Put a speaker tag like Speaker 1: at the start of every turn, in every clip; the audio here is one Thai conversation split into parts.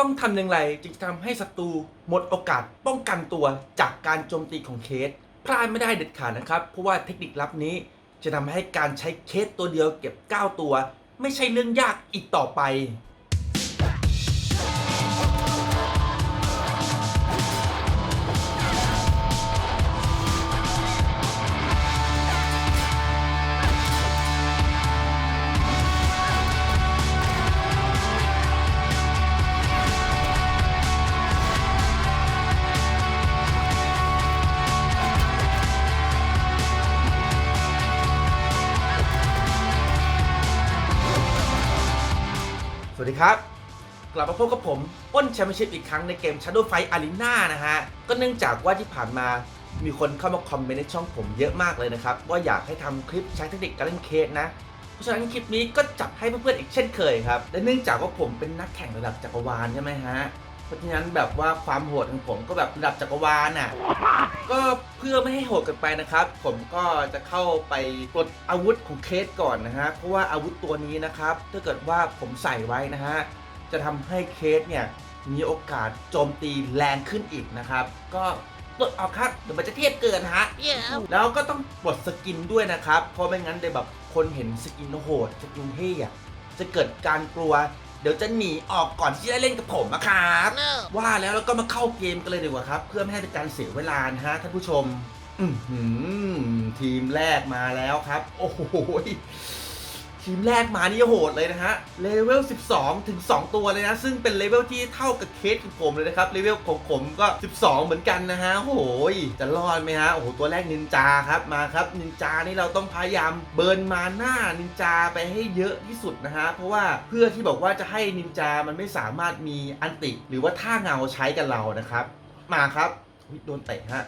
Speaker 1: ต้องทำอย่างไรจึงทำให้ศัตรูหมดโอกาสป้องกันตัวจากการโจมตีของเคส พลาดไม่ได้เด็ดขาดนะครับ เพราะว่าเทคนิคลับนี้ จะทำให้การใช้เคสตัวเดียวเก็บ 9 ตัว ไม่ใช่เรื่องยากอีกต่อไป วัสดีครับ กลับมาพบกับผมอ้นแชมเปี้ยนชิพอีกครั้งในเกม Shadow Fight Arena นะฮะ ก็เนื่องจากว่าที่ผ่านมามีคนเข้ามาคอมเมนต์ในช่องผมเยอะมากเลยนะครับ ว่าอยากให้ทำคลิปใช้เทคนิคการเล่นเคสนะ เพราะฉะนั้นคลิปนี้ก็จัดให้เพื่อนๆอีกเช่นเคยครับ และเนื่องจากว่าผมเป็นนักแข่งระดับจักรวาลใช่ไหมฮะ เพราะฉะนั้นแบบว่าความโหดของผมก็แบบระดับจักรวาลน่ะ ก็เพื่อไม่ให้โหดเกันไปนะครับ ผมก็จะเข้าไปปลดอาวุธของเคสก่อนนะฮะ เพราะว่าอาวุธตัวนี้นะครับ ถ้าเกิดว่าผมใส่ไว้นะฮะ จะทำให้เคสเนี่ยมีโอกาสโจมตีแรงขึ้นอีกนะครับ ก็ปลดออกครับเดี๋ยวมันจะเทียบเกินฮะแล้วก็ต้องปลดสกินด้วยนะครับ เพราะไม่งั้นเดี๋ยวแบบคนเห็นสกินโหดสกินเท่อะจะเกิดการกลัว เดี๋ยวจะหนีออกก่อนที่จะได้เล่นกับผมอะครับว่าแล้วเราก็มาเข้าเกมกันเลยดีกว่าครับ เพื่อไม่ให้เป็นการเสียเวลานะฮะท่านผู้ชม อือหือทีมแรกมาแล้วครับ โอ้โห ทีมแรกมานี่โหดเลยนะฮะ เลเวล 12 ถึง 2 ตัวเลยนะ ซึ่งเป็นเลเวลที่เท่ากับเคสของผมเลยนะครับ เลเวลของผมก็ 12 เหมือนกันนะฮะ โอ้โห จะรอดไหมฮะ โอ้โห ตัวแรกนินจาครับ มาครับ นินจานี่เราต้องพยายามเบิร์นมาหน้านินจาไปให้เยอะที่สุดนะฮะ เพราะว่าเพื่อที่บอกว่าจะให้นินจามันไม่สามารถมีอันติ หรือว่าท่าเงาใช้กับเรานะครับ มาครับโดนเตะฮะ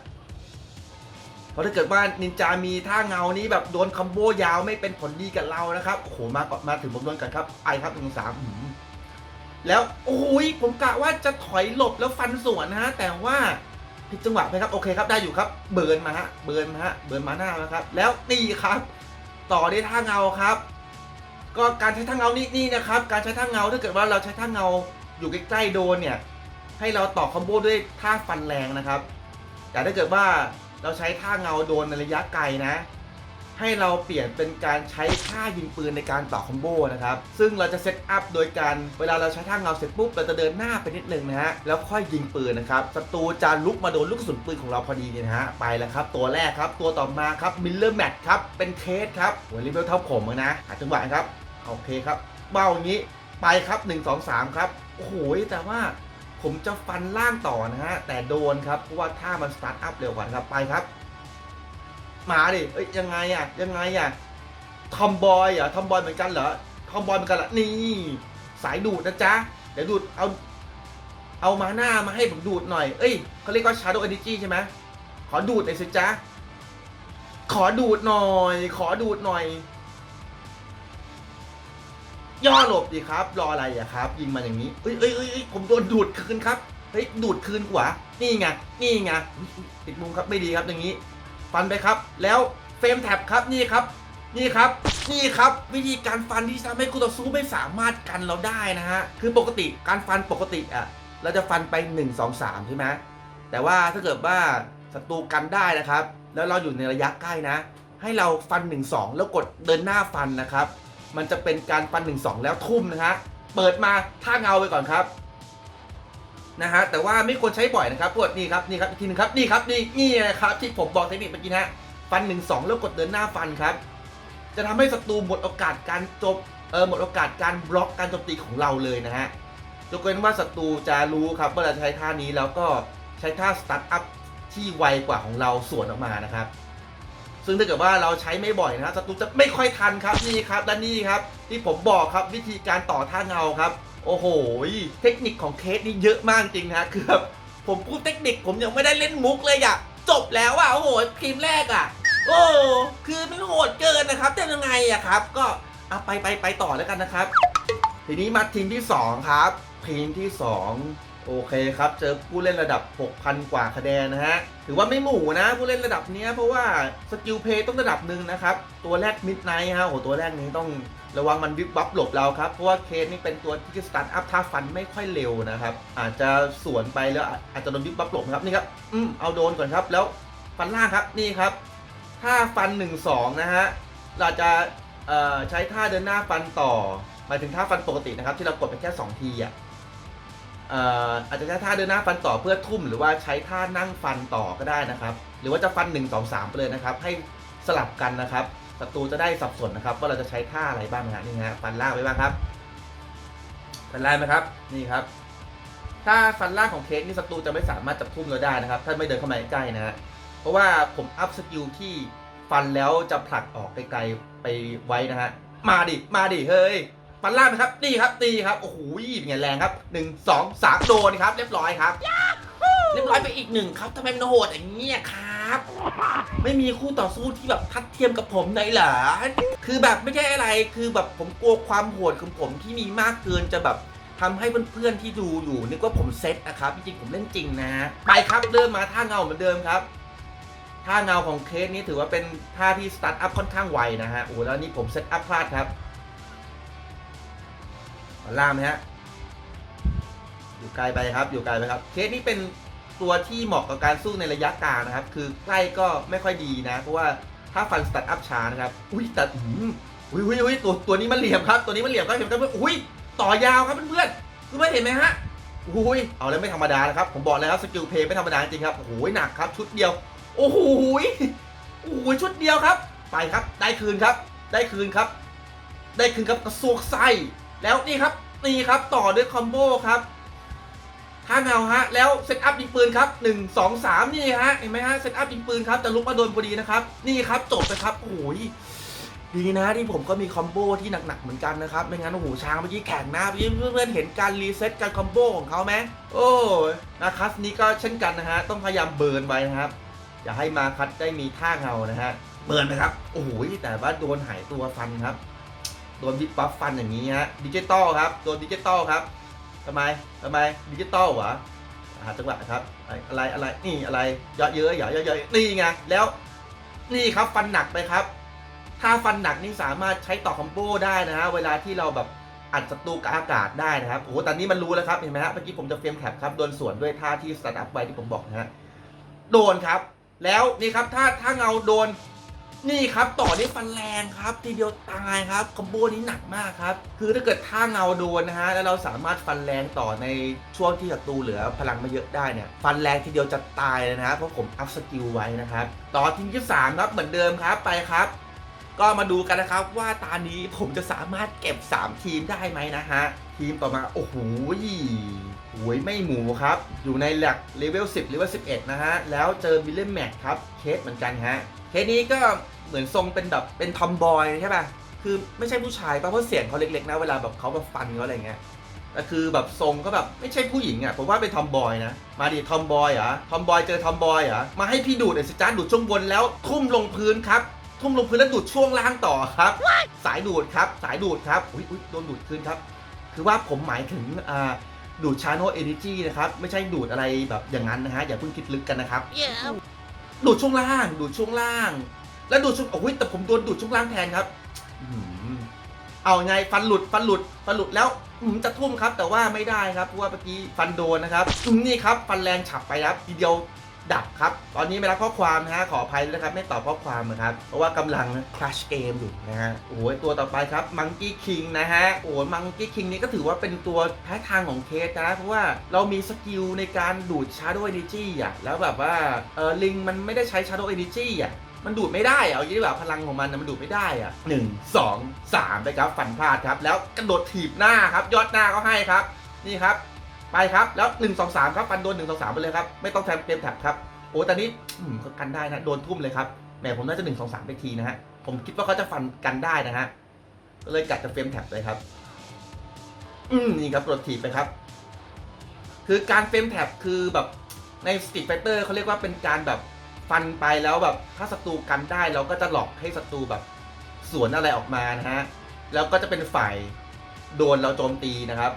Speaker 1: เพราะถ้าเกิดว่านินจามีท่าเงานี้แบบโดนคอมโบยาวไม่เป็นผลดีกับเรานะครับโอ้โหมาก่อนมาถึงผมโดนกันครับไอครับหนึ่งสามแล้วโอ้ยผมกะว่าจะถอยหลบแล้วฟันสวนนะฮะ แต่ว่าผิดจังหวะไปครับโอเคครับได้อยู่ครับ เบิร์นมาฮะเบิร์นมาฮะเบิร์นมาหน้ามาครับ แล้วตีครับ ต่อด้ท่าเงาครับ ก็การใช้ท่าเงานี่นี่นะครับ การใช้ท่าเงาถ้าเกิดว่าเราใช้ท่าเงาอยู่ใกล้ๆโดนเนี่ยให้เราต่อคอมโบด้วยท่าฟันแรงนะครับ แต่ถ้าเกิดว่า เราใช้ท่าเงาโดนในระยะไกลนะ ให้เราเปลี่ยนเป็นการใช้ท่ายิงปืนในการต่อคอมโบนะครับ ซึ่งเราจะเซตอัพโดยการเวลาเราใช้ท่าเงาเสร็จปุ๊บเราจะเดินหน้าไปนิดนึงนะฮะ แล้วค่อยยิงปืนนะครับ ศัตรูจะลุกมาโดนลูกกระสุนปืนของเราพอดีเนี่ยนะฮะ ไปแล้วครับ ตัวแรกครับ ตัวต่อมาครับ มิลเลอร์แมทครับ เป็นเคสครับโอ้ยรีเวลเท่าผมนะ หาจังหวะครับ โอเคครับ เบ้าอย่างนี้ ไปครับ 1 2 3 ครับ โอ้โห แต่ว่า ผมจะฟันล่างต่อนะฮะแต่โดนครับเพราะว่าถ้ามันสตาร์ทอัพเร็วกว่าครับไปครับ มาดิเอ้ยยังไงอะยังไงอะทอมบอยเหรอทอมบอยเหมือนกันเหรอทอมบอยเหมือนกันเหนี่ สายดูดนะจ๊ะเดี๋ยวดูดเอาเอามาหน้ามาให้ผมดูดหน่อย เอ้ยเขาเรียกว่า Shadow Energy ใช่ไหมขอดูดหน่อยสิจ๊ะขอดูดหน่อย ขอดูดหน่อย ย่อหลบดีครับ รออะไรอะครับ ยิงมาอย่างนี้เอ้ยเอ้ยเอ้ยผมโดนดูดคืนครับเฮ้ยดูดคืนกว่านี่ไงนี่ไงติดมุมครับไม่ดีครับอย่างนี้ ฟันไปครับ แล้วเฟรมแท็บครับนี่ครับ นี่ครับ นี่ครับ วิธีการฟันที่ทำให้คู่ต่อสู้ไม่สามารถกันเราได้นะฮะคือปกติการฟันปกติอะเราจะฟันไป 1 2 3 ใช่ไหมแต่ว่าถ้าเกิดว่าศัตรูกันได้นะครับ แล้วเราอยู่ในระยะใกล้นะ ให้เราฟัน 1 2 แล้วกดเดินหน้าฟันนะครับ มันจะเป็นการฟัน1 2แล้วทุ่มนะฮะ เปิดมาท่าเงาไปก่อนครับนะฮะแต่ว่าไม่ควรใช้บ่อยนะครับพวกนี่ครับนี่ครับอีกทีหนึงครับนี่ครับนี่นี่นะครับที่ผมบอกเทคนิคเมื่อกี้นะฮะฟัน1 2แล้วกดเดินหน้าฟันครับ จะทำให้ศัตรูหมดโอกาสการจบเออหมดโอกาสการบล็อกการโจมตีของเราเลยนะฮะยกเว้นว่าศัตรูจะรู้ครับว่าเราจะใช้ท่านี้แล้วก็ใช้ท่าสตาร์ทอัพที่ไวกว่าของเราสวนออกมานะครับ ซึ่งถ้าเกิดว่าเราใช้ไม่บ่อยนะศัตรูจะไม่ค่อยทันครับนี่ครับและนี่ครับ ที่ผมบอกครับวิธีการต่อท่าเงาครับ โอ้โห เทคนิคของเคสนี่เยอะมากจริงนะคือแบบผมพูดเทคนิคผมยังไม่ได้เล่นมุกเลยอะจบแล้วอะโอ้โหทีมแรกอะโอ้คือมันโหดเกินนะครับจะยังไงอะครับ ก็เอาไปไปไปต่อแล้วกันนะครับ ทีนี้มาทีมที่ 2 ครับทีมที่ 2 โอเคครับ เจอผู้เล่นระดับ 6,000 กว่าคะแนนนะฮะ ถือว่าไม่หมู่นะ ผู้เล่นระดับนี้เพราะว่าสกิลเพย์ต้องระดับหนึ่งนะครับ ตัวแรกมิดไนท์ฮะโอ้ตัวแรกนี้ต้องระวังมันวิบวับหลบเราครับ เพราะว่าเคสนี่เป็นตัวที่สตาร์ทอัพท่าฟันไม่ค่อยเร็วนะครับ อาจจะสวนไปแล้วอาจจะโดนวิบวับหลบครับนี่ครับ อืมเอาโดนก่อนครับ แล้วฟันล่างครับนี่ครับถ้าฟัน 1 2 นะฮะ เราจะเอ่อใช้ท่าเดินหน้าฟันต่อหมายถึงท่าฟันปกตินะครับที่เรากดไปแค่ 2 ทีอะ อาจจะใช้ท่าเดินหน้าฟันต่อเพื่อทุ่ม หรือว่าใช้ท่านั่งฟันต่อก็ได้นะครับ หรือว่าจะฟัน 1 2 3 ไปเลยนะครับ ให้สลับกันนะครับศัตรูจะได้สับสนนะครับ ว่าเราจะใช้ท่าอะไรบ้างนะฮะนี่ฮะฟันล่างไปบ้างครับฟันล่างไหมครับนี่ครับ ถ้าฟันล่างของเค้กนี่ศัตรูจะไม่สามารถจับทุ่มเราได้นะครับ ถ้าไม่เดินเข้ามาใกล้นะฮะเพราะว่าผมอัพสกิลที่ฟันแล้วจะผลักออกไกลๆไปไว้นะฮะมาดิมาดิเฮ้ย ฟันล่างนะครับนี่ครับตีครับโอ้โหเป็นไงแรงครับหนึ่งสองสามโดนครับเรียบร้อยครับเรียบร้อยไปอีกหนึ่งครับทำไมมันโหดอย่างนี้ยครับ ไม่มีคู่ต่อสู้ที่แบบทัดเทียมกับผมเลยเหรอคือแบบไม่ใช่อะไรคือแบบผมกลัวความโหดของผมที่มีมากเกินจะแบบทำให้เพื่อนๆที่ดูอยู่นึกว่าผมเซตนะครับจริงๆผมเล่นจริงนะไปครับเริ่มมาท่าเงาเหมือนเดิมครับท่าเงาของเคสนี้ถือว่าเป็นท่าที่สตาร์ทอัพค่อนข้างไวนะฮะโอ้แล้วนี่ผมเซตอัพพลาดครับ มาล่ามไหมฮะอยู่ไกลไปครับ อยู่ไกลไปครับ เคสนี้เป็นตัวที่เหมาะกับการสู้ในระยะกลางนะครับ คือใกล้ก็ไม่ค่อยดีนะ เพราะว่าถ้าฟันสตาร์ทอัพช้านะครับ อุ้ยแต่อืมอุ้ยอุ้ยอุ้ยตัวตัวนี้มันเหลี่ยมครับ ตัวนี้มันเหลี่ยมครับเห็นไหมเพื่อนอุ้ยต่อยาวครับเพื่อนๆคือไม่เห็นไหมฮะอุ้ยเอาแล้วไม่ธรรมดานะครับ ผมบอกแล้วครับสกิลเพย์ไม่ธรรมดาจริงครับ โอ้โหหนักครับชุดเดียว โอ้โหยโอ้โหชุดเดียวครับ ไปครับ ได้คืนครับ ได้คืนครับ ได้คืนครับกระซวกไส้ แล้วนี่ครับนี่ครับต่อด้วยคอมโบครับท่าเงาฮะแล้วเซตอัพยิงปืนครับ1 2 3นี่ฮะเห็นไหมฮะเซตอัพยิงปืนครับแต่ลุกมาโดนพอดีนะครับนี่ครับจบไปครับโอ้ยดีนะที่ผมก็มีคอมโบที่หนักๆเหมือนกันนะครับไม่งั้นโอ้โหช้างเมื่อกี้แข่งหน้าเพื่อนๆเห็นการรีเซ็ตการคอมโบของเขาไหมโอ้นาคัสนี้ก็เช่นกันนะฮะต้องพยายามเบิร์นไว้นะครับ อย่าให้มาคัดได้มีท่าเงานะฮะเบิร์นไปครับโอ้โหแต่ว่าโดนหายตัวฟันครับ โดนบิ๊กบัฟฟันอย่างนี้ฮะดิจิตอลครับโดนดิจิตอลครับทำไมทำไมดิจิตอลวะหาจังหวะครับอะไรอะไรนี่อะไรเยอะเยอะเยอะเยอะเยอะนี่ไงแล้วนี่ครับฟันหนักไปครับ ถ้าฟันหนักนี่สามารถใช้ต่อคอมโบได้นะฮะเวลาที่เราแบบอัดศัตรูกับอากาศได้นะครับโอ้ตอนนี้มันรู้แล้วครับเห็นไหมฮะเมื่อกี้ผมจะเฟรมแคปครับโดนสวนด้วยท่าที่สตาร์ทอัพไว้ที่ผมบอกนะฮะโดนครับ แล้วนี่ครับถ้าถ้าเงาโดน นี่ครับต่อด้วยฟันแรงครับทีเดียวตายครับคอมโบนี้หนักมากครับคือถ้าเกิดท่าเงาโดนนะฮะแล้วเราสามารถฟันแรงต่อในช่วงที่ศัตรูเหลือพลังไม่เยอะได้เนี่ยฟันแรงทีเดียวจะตายเลยนะฮะเพราะผมอัพสกิลไว้นะครับต่อทีมที่สามครับเหมือนเดิมครับไปครับ ก็มาดูกันนะครับว่าตานี้ผมจะสามารถเก็บ 3 ทีมได้ไหมนะฮะ ทีมต่อมา โอ้โหหวยไม่หมูครับ อยู่ในหลักเลเวล 10เลเวล 11 นะฮะ แล้วเจอบิลเลนแมทครับ เคสเหมือนกันฮะ เคสนี้ก็เหมือนทรงเป็นแบบเป็นทอมบอยใช่ป่ะ คือไม่ใช่ผู้ชายป่ะ เพราะเสียงเขาเล็กๆนะ เวลาแบบเขาแบบฟันเขาอะไรเงี้ยแต่คือแบบทรงก็แบบไม่ใช่ผู้หญิงอะผมว่าเป็นทอมบอยนะ มาดิทอมบอยเหรอทอมบอยเจอทอมบอยเหรอมาให้พี่ดูดเอสิจ้าดูดช่วงบนแล้วทุ่มลงพื้นครับ ทุ่มลงพื้นแล้วดูดช่วงล่างต่อครับ สายดูดครับ สายดูดครับอุ้ยอุ้ยโดนดูดคืนครับ คือว่าผมหมายถึงอ่าดูดชาโนเอเนจีนะครับ ไม่ใช่ดูดอะไรแบบอย่างนั้นนะฮะ อย่าเพิ่งคิดลึกกันนะครับ ดูดช่วงล่าง ดูดช่วงล่าง แล้วดูดช่วงโอ้ยแต่ผมโดนดูดช่วงล่างแทนครับอื้อหือเอาไงฟันหลุดฟันหลุดฟันหลุดแล้วอืมจะทุ่มครับ แต่ว่าไม่ได้ครับเพราะว่าเมื่อกี้ฟันโดนนะครับนี่ครับ ฟันแรงฉับไปครับทีเดียว ดับครับ ตอนนี้ไม่รับข้อความนะฮะ ขออภัยนะครับ ไม่ตอบข้อความนะครับ เพราะว่ากำลังคลาชเกมอยู่นะฮะ โอ้ยตัวต่อไปครับมังกี้คิงนะฮะ โอ้มังกี้คิงนี่ก็ถือว่าเป็นตัวแพ้ทางของเคสนะ เพราะว่าเรามีสกิลในการดูดชาร์โดเอเนจีอะ แล้วแบบว่า เออลิงมันไม่ได้ใช้ชาร์โดเอเนจีอะมันดูดไม่ได้อะเอาอย่างนี้ดีกว่าพลังของมันนะมันดูดไม่ได้อะหนึ่งสองสามไปครับฟันพลาดครับ แล้วกระโดดถีบหน้าครับ ยอดหน้าก็ให้ครับ นี่ครับ ไปครับ แล้วหนึ่งสองสามครับฟันโดนหนึ่งสองสามไปเลยครับ ไม่ต้องแทมเต็มแท็บครับ โอ้ตอนนี้ก็กันได้นะ โดนทุ่มเลยครับแหมผมน่าจะหนึ่งสองสามไปทีนะฮะ ผมคิดว่าเขาจะฟันกันได้นะฮะ ก็เลยกัดจะเฟรมแท็บเลยครับ อืมนี่ครับกดถีบไปครับ คือการเฟรมแท็บคือแบบในสต r ี e ไฟเตอร์เขาเรียกว่าเป็นการแบบฟันไปแล้วแบบถ้าศัตรูกันได้เราก็จะหลอกให้ศัตรูแบบสวนอะไรออกมานะฮะ แล้วก็จะเป็นฝ่ายโดนเราโจมตีนะครับ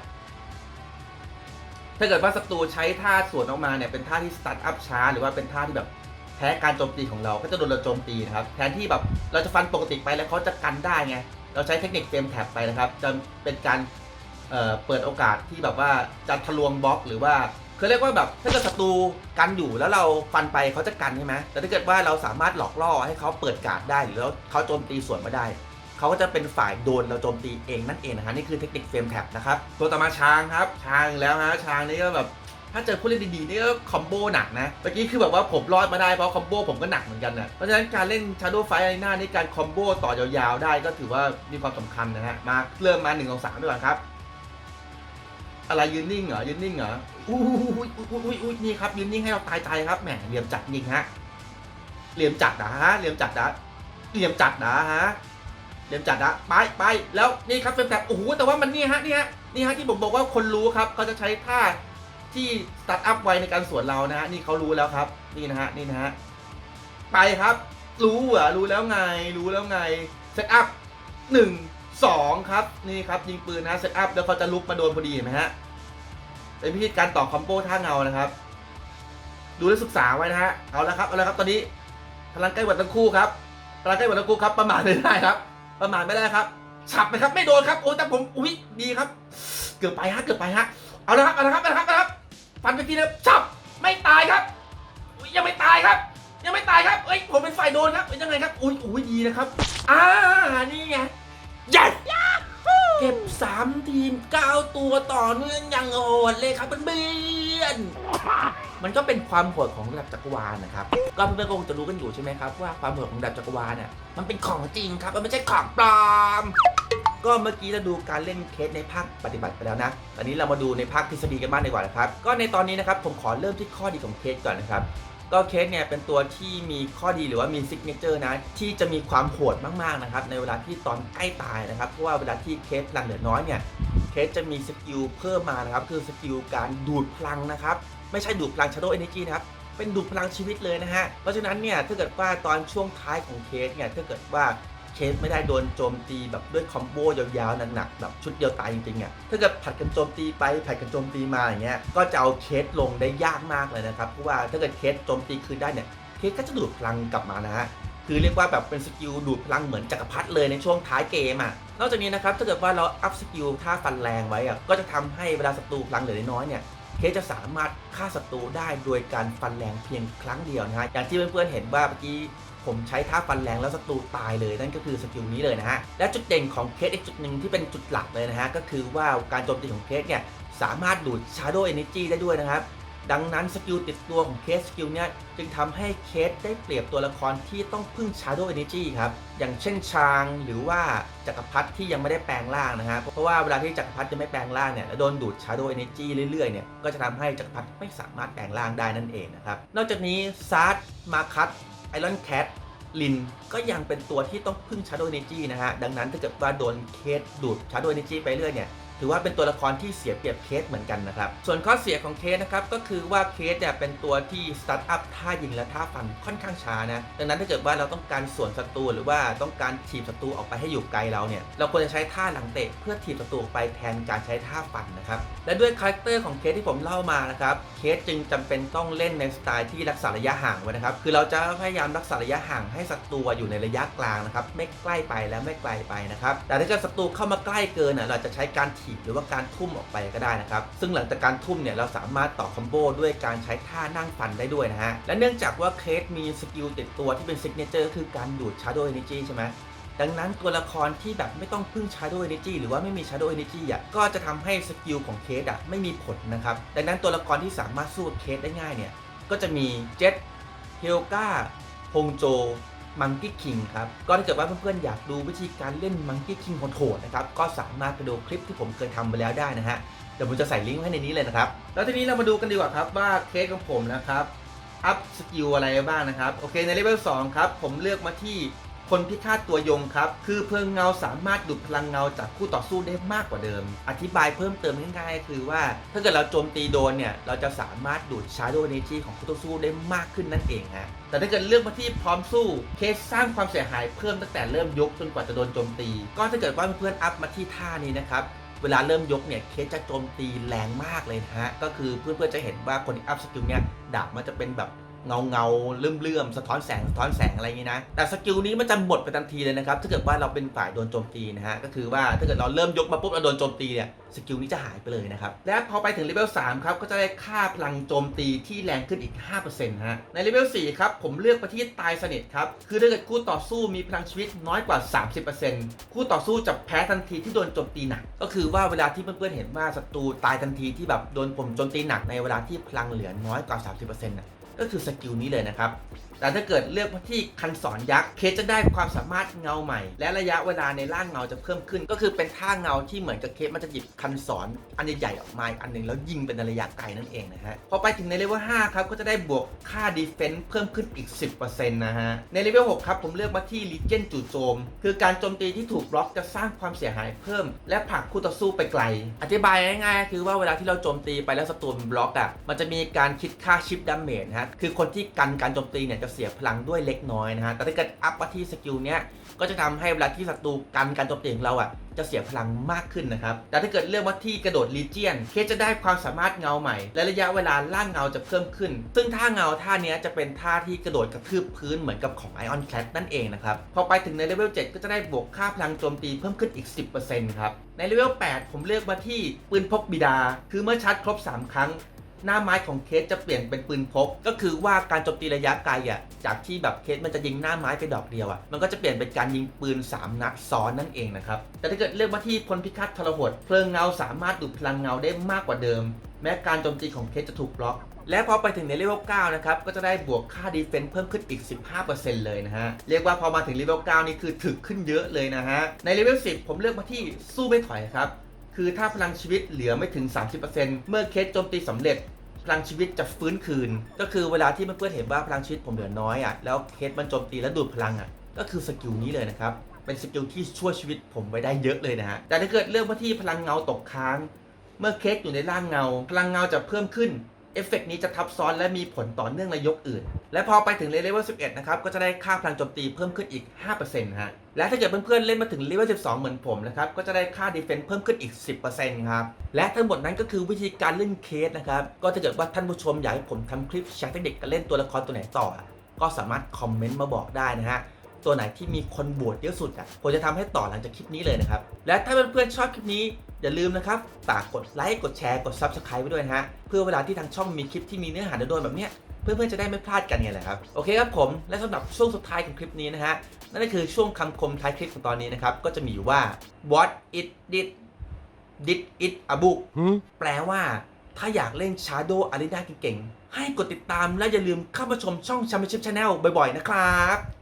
Speaker 1: ถ้าเกิดว่าศัตรูใช้ท่าสวนออกมาเนี่ยเป็นท่าที่สตาร์ทอัพช้า หรือว่าเป็นท่าที่แบบแพ้การโจมตีของเรา ก็จะโดนเราโจมตีนะครับแทนที่แบบเราจะฟันปกติไปแล้วเขาจะกันได้ไงเราใช้เทคนิคเฟรมแท็บไปนะครับ จะเป็นการเเปิดโอกาสที่แบบว่าจะทะลวงบล็อกหรือว่าคือเรียกว่าแบบถ้าเกิดศัตรูกันอยู่แล้วเราฟันไปเขาจะกันใช่ไหมแต่ถ้าเกิดว่าเราสามารถหลอกล่อให้เขาเปิดการ์ดได้หรือเขาโจมตีสวนมาได้ เขาก็จะเป็นฝ่ายโดนเราโจมตีเองนั่นเองนะฮะนี่คือเทคนิคเฟรมแท็บนะครับตัวต่อมาช้างครับช้างแล้วฮะช้างนี่ก็แบบถ้าเจอผู้เล่นดีๆนี่ก็คอมโบหนักนะเมื่อกี้คือแบบว่าผมรอดมาได้เพราะคอมโบผมก็หนักเหมือนกันนะเพราะฉะนั้นการเล่น Shadow Fight Arena นี่การคอมโบต่อยาวๆได้ก็ถือว่ามีความสำคัญนะฮะมาเริ่มมา1 2 3ด้วยก่อนครับอะไรยืนนิ่งเหรอยืนนิ่งเหรออุ้ยอุ้ยอุ้ยอุ้ยอุ้ยนี่ครับยืนนิ่งให้เราตายใจครับแหมเหลี่ยมจัดยิงฮะเหลี่ยมจัดนะฮะเหลี่ยมจัดนะเหลี่ยมจัดนะฮะ เหลี่มจัดนะไปไปแล้วนี่ครับเป็นแบบโอ้โหแต่ว่ามันนี่ฮะนี่ฮะนี่ฮะที่ผมบอกว่าคนรู้ครับเขาจะใช้ท่าที่สตาร์ทอัพไวในการสวนเรานะฮะนี่เขารู้แล้วครับนี่นะฮะนี่นะฮะไปครับ รู้เหรอรู้แล้วไง รู้แล้วไงเซตอัพหนึ่งสองครับนี่ครับยิงปืนนะเซตอัพแล้วเขาจะลุกมาโดนพอดีเห็นไหมฮะเป็นวิธีการต่อคอมโบท่าเงานะครับ ดูและศึกษาไว้นะฮะเอาละครับเอาละครับตอนนี้พลังใกล้หวัดทั้งคู่ครับพลังใกล้หวัดทั้งคู่ครับประมาทไม่ได้ครับ ประมาทไม่ได้ครับฉับไหมครับไม่โดนครับโอ้แต่ผมอุ้ยดีครับ เกือบไปฮะเกือบไปฮะเอาละครับเอาละครับเอาละครับเอาละครับฟันไปทีนะฉับไม่ตายครับอุ๊ยยังไม่ตายครับ ยังไม่ตายครับเอ้ยผมเป็นฝ่ายโดนครับเอ้ยยังไงครับอุ้ยอุ้ยดีนะครับอ่านี่ไง yes เก็บ 3 ทีม 9 ตัวต่อเนื่องอย่างโหดเลยครับเพื่อนๆ มันก็เป็นความโหดของระดับจักรวาลนะครับ ก็เพื่อนๆก็คงจะรู้กันอยู่ใช่ไหมครับว่าความโหดของระดับจักรวาลเนี่ยมันเป็นของจริงครับมันไม่ใช่ของปลอม ก็เมื่อกี้เราดูการเล่นเคสในภาคปฏิบัติไปแล้วนะตอนนี้เรามาดูในภาคทฤษฎีกันบ้างดีกว่านะครับ ก็ในตอนนี้นะครับผมขอเริ่มที่ข้อดีของเคสก่อนนะครับ ก็เคสเนี่ยเป็นตัวที่มีข้อดีหรือว่ามีซิกเนเจอร์นะ ที่จะมีความโหดมากๆนะครับในเวลาที่ตอนใกล้ตายนะครับ เพราะว่าเวลาที่เคสพลังเหลือน้อยเนี่ยเคสจะมีสกิลเพิ่มมานะครับคือสกิลการดูดพลังนะครับ ไม่ใช่ดูดพลัง Shadow Energy นะครับเป็นดูดพลังชีวิตเลยนะฮะเพราะฉะนั้นเนี่ยถ้าเกิดว่าตอนช่วงท้ายของเคสเนี่ยถ้าเกิดว่า เคสไม่ได้โดนโจมตีแบบด้วยคอมโบยาวๆหนักๆแบบชุดเดียวตายจริงๆอะถ้าเกิดผัดกันโจมตีไปผัดกันโจมตีมาอย่างเงี้ยก็จะเอาเคสลงได้ยากมากเลยนะครับเพราะว่าถ้าเกิดเคสโจมตีคืนได้เนี่ยเคสก็จะดูดพลังกลับมานะฮะคือเรียกว่าแบบเป็นสกิลดูดพลังเหมือนจักรพรรดิเลยในช่วงท้ายเกมอะ นอกจากนี้นะครับถ้าเกิดว่าเราอัพสกิลท่าฟันแรงไว้อะก็จะทำให้เวลาศัตรูพลังเหลือน้อยเนี่ย เคสจะสามารถฆ่าศัตรูได้โดยการฟันแรงเพียงครั้งเดียวนะฮะอย่างที่เพื่อนๆเห็นว่าเมื่อกี้ผมใช้ท่าฟันแรงแล้วศัตรูตายเลยนั่นก็คือสกิลนี้เลยนะฮะ และจุดเด่นของเคสอีกจุดหนึ่งที่เป็นจุดหลักเลยนะฮะ ก็คือว่าการโจมตีของเคสเนี่ย สามารถดูด Shadow Energy ได้ด้วยนะครับ ดังนั้นสกิลติดตัวของเคสสกิลเนี่ยจึงทำให้เคสได้เปรียบตัวละครที่ต้องพึ่ง Shadow Energy ครับ อย่างเช่นชางหรือว่าจักรพรรดิที่ยังไม่ได้แปลงร่างนะฮะเพราะว่าเวลาที่จักรพรรดิจะไม่แปลงร่างเนี่ยแล้วโดนดูด Shadow Energy เรื่อยๆเนี่ยก็จะทำให้จักรพรรดิไม่สามารถแปลงร่างได้นั่นเองนะครับนอกจากนี้ซาร์ดมาคัตไอรอนแคทลินก็ยังเป็นตัวที่ต้องพึ่ง Shadow Energy นะฮะดังนั้นถ้าเกิดว่าโดนเคสดูด Shadow Energy ไปเรื่อยเนี่ย ถือว่าเป็นตัวละครที่เสียเปรียบเคสเหมือนกันนะครับ ส่วนข้อเสียของเคสนะครับก็คือว่าเคสเนี่ยเป็นตัวที่สตาร์ทอัพท่ายิงและท่าฟันค่อนข้างช้านะ ดังนั้นถ้าเกิดว่าเราต้องการสวนศัตรูหรือว่าต้องการถีบศัตรูออกไปให้อยู่ไกลเราเนี่ย เราควรจะใช้ท่าหลังเตะเพื่อถีบศัตรูออกไปแทนการใช้ท่าฟันนะครับ และด้วยคาแรคเตอร์ของเคสที่ผมเล่ามานะครับ เคสจึงจำเป็นต้องเล่นในสไตล์ที่รักษาระยะห่างไว้นะครับ คือเราจะพยายามรักษาระยะห่างให้ศัตรูอยู่ในระยะกลางนะครับ ไม่ใกล้ไปและไม่ไกลไปนะครับ แต่ถ้าเกิดศัตรูเข้ามาใกล้เกินเราจะใช้การถบหรือว่าการทุ่มออกไปก็ได้นะครับ ซึ่งหลังจากการทุ่มเนี่ยเราสามารถต่อคอมโบด้วยการใช้ท่านั่งฟันได้ด้วยนะฮะ และเนื่องจากว่าเคสมีสกิลติดตัวที่เป็นซิกเนเจอร์คือการดูด Shadow Energy ใช่ไหมดังนั้นตัวละครที่แบบไม่ต้องพึ่ง Shadow Energy หรือว่าไม่มี Shadow Energy อะก็จะทำให้สกิลของเคสอะไม่มีผลนะครับ ดังนั้นตัวละครที่สามารถสู้เคสได้ง่ายเนี่ย ก็จะมีเจ็ตเฮลกาฮงโจ มังกี้คิงครับ ก็ถ้าเกิดว่าเพื่อนๆอยากดูวิธีการเล่นมังกี้คิงโหดๆนะครับ ก็สามารถไปดูคลิปที่ผมเคยทำไปแล้วได้นะฮะ เดี๋ยวผมจะใส่ลิงก์ไว้ในนี้เลยนะครับ แล้วทีนี้เรามาดูกันดีกว่าครับว่าเคสของผมนะครับ อัพสกิลอะไรบ้างนะครับ โอเคในเลเวล2ครับ ผมเลือกมาที่ คนพิฆาตตัวยงครับ คือเพลิงเงาสามารถดูดพลังเงาจากคู่ต่อสู้ได้มากกว่าเดิม อธิบายเพิ่มเติมง่ายๆ คือว่า ถ้าเกิดเราโจมตีโดนเนี่ย เราจะสามารถดูด Shadow Energy ของคู่ต่อสู้ได้มากขึ้นนั่นเองฮะ แต่ถ้าเกิดเลือกมาที่พร้อมสู้เคสสร้างความเสียหายเพิ่มตั้งแต่เริ่มยกจนกว่าจะโดนโจมตี ก็ถ้าเกิดว่าเพื่อนอัพมาที่ท่านี้นะครับเวลาเริ่มยกเนี่ยเคสจะโจมตีแรงมากเลยนะฮะ ก็คือเพื่อนๆจะเห็นว่าคนที่อัพสกิลเนี่ยดาบมันจะเป็นแบบ เงาเงาเลื่อมเลื่อมสะท้อนแสงสะท้อนแสงอะไรอย่างนี้นะ แต่สกิลนี้มันจะหมดไปทันทีเลยนะครับ ถ้าเกิดว่าเราเป็นฝ่ายโดนโจมตีนะฮะ ก็คือว่าถ้าเกิดเราเริ่มยกมาปุ๊บเราโดนโจมตีเนี่ย สกิลนี้จะหายไปเลยนะครับ และพอไปถึงเลเวล3ครับ ก็จะได้ค่าพลังโจมตีที่แรงขึ้นอีก 5%ฮะ ในเลเวล4ครับ ผมเลือกไปที่ตายสนิทครับ คือถ้าเกิดคู่ต่อสู้มีพลังชีวิตน้อยกว่า 30%คู่ต่อสู้จะแพ้ทันทีที่โดนโจมตีหนัก ก็คือว่าเวลาที่เพื่อนๆเห็นว่าศัตรูตายทันทีที่แบบโดนผมโจมตีหนักในเวลาที่พลังเหลือน้อยกว่า 30%นะ ก็คือสกิลนี้เลยนะครับ แต่ถ้าเกิดเลือกมาที่คันสอนยักษ์เคสจะได้ความสามารถเงาใหม่ และระยะเวลาในร่างเงาจะเพิ่มขึ้น ก็คือเป็นท่าเงาที่เหมือนกับเคสมันจะหยิบคันสอนอันใหญ่ๆออกมาอันหนึ่งแล้วยิงเป็นระยะไกลนั่นเองนะฮะพอไปถึงในเลเวล5ครับก็จะได้บวกค่าดีเฟนส์เพิ่มขึ้นอีก 10%นะฮะในเลเวล6ครับผมเลือกมาที่ลีเจนจู่โจม คือการโจมตีที่ถูกบล็อกจะสร้างความเสียหายเพิ่ม และผลักคู่ต่อสู้ไปไกล อธิบายง่ายๆคือว่าเวลาที่เราโจมตีไปแล้วศัตรูบล็อกอะมันจะมีการคิดค่าชิปดาเมจนะฮะคือคนที่กันการโจมตีเนี่ยจะเสียพลังด้วยเล็กน้อยนะฮะ แต่ถ้าเกิดอัพมาที่สกิลเนี้ยก็จะทำให้เวลาที่ศัตรูกันการโจมตีของเราอะจะเสียพลังมากขึ้นนะครับ แต่ถ้าเกิดเลือกว่าที่กระโดดลีเจียน เคสจะได้ความสามารถเงาใหม่ และระยะเวลาล่างเงาจะเพิ่มขึ้น ซึ่งท่าเงาท่าเนี้ยจะเป็นท่าที่กระโดดกระทืบพื้นเหมือนกับของไอออนแคทนั่นเองนะครับ พอไปถึงในเลเวล7ก็จะได้บวกค่าพลังโจมตีเพิ่มขึ้นอีก 10%ครับ ในเลเวล8ผมเลือกมาที่ปืนพกบิดา คือเมื่อชาร์จครบ 3 ครั้ง หน้าไม้ของเคสจะเปลี่ยนเป็นปืนพก ก็คือว่าการโจมตีระยะไกลอะจากที่แบบเคสมันจะยิงหน้าไม้ไปดอกเดียวอะมันก็จะเปลี่ยนเป็นการยิงปืน 3 นัดซ้อนนั่นเองนะครับแต่ถ้าเกิดเลือกมาที่พลพิฆาตทรหดเพลิงเงาสามารถดูดพลังเงาได้มากกว่าเดิม แม้การโจมตีของเคสจะถูกบล็อกและพอไปถึงในเลเวล 9 นะครับ ก็จะได้บวกค่าดีเฟนส์เพิ่มขึ้นอีก 15%เลยนะฮะ เรียกว่าพอมาถึงเลเวล 9 นี่คือถึกขึ้นเยอะเลยนะฮะ ในเลเวล 10 ผมเลือกมาที่สู้ไม่ถอยครับ คือถ้าพลังชีวิตเหลือไม่ถึง 30%เมื่อเคสโจมตีสำเร็จ พลังชีวิตจะฟื้นคืน ก็คือเวลาที่เพื่อนๆเห็นว่าพลังชีวิตผมเหลือน้อยอะแล้วเคสมันโจมตีแล้วดูดพลังอะก็คือสกิลนี้เลยนะครับเป็นสกิลที่ช่วยชีวิตผมไปได้เยอะเลยนะฮะแต่ถ้าเกิดเรื่องว่าที่พลังเงาตกค้าง เมื่อเคสอยู่ในร่างเงา พลังเงาจะเพิ่มขึ้น เอฟเฟกต์นี้จะทับซ้อนและมีผลต่อเนื่องในยกอื่น และพอไปถึงเลเวล 11 นะครับ ก็จะได้ค่าพลังโจมตีเพิ่มขึ้นอีก 5%ฮะ และถ้าเกิดเพื่อนๆเล่นมาถึงเลเวล 12 เหมือนผมนะครับ ก็จะได้ค่าดีเฟนส์เพิ่มขึ้นอีก 10%ครับ และทั้งหมดนั้นก็คือวิธีการเล่นเคสนะครับ ก็ถ้าเกิดว่าท่านผู้ชมอยากให้ผมทำคลิปแชร์เทคนิคการเล่นตัวละครตัวไหนต่อ ก็สามารถคอมเมนต์มาบอกได้นะฮะตัวไหนที่มีคนบวชเยอะสุดอะผมจะทำให้ต่อหลังจากคลิปนี้เลยนะครับ และถ้าเพื่อนๆชอบคลิปนี้ อย่าลืมนะครับฝากกดไลค์กดแชร์กด Subscribe ไว้ด้วยนะฮะ เพื่อเวลาที่ทางช่องมีคลิปที่มีเนื้อหาโดนๆแบบเนี้ยเพื่อนๆจะได้ไม่พลาดกันไงแหละครับ โอเคครับผม และสำหรับช่วงสุดท้ายของคลิปนี้นะฮะ นั่นก็คือช่วงคำคมท้ายคลิปของตอนนี้นะครับ ก็จะมีอยู่ว่า what it did did it a book แปลว่า ถ้าอยากเล่น Shadow Arena เก่งๆ ให้กดติดตามและอย่าลืมเข้ามาชมช่อง Championship Channel บ่อยๆ นะครับ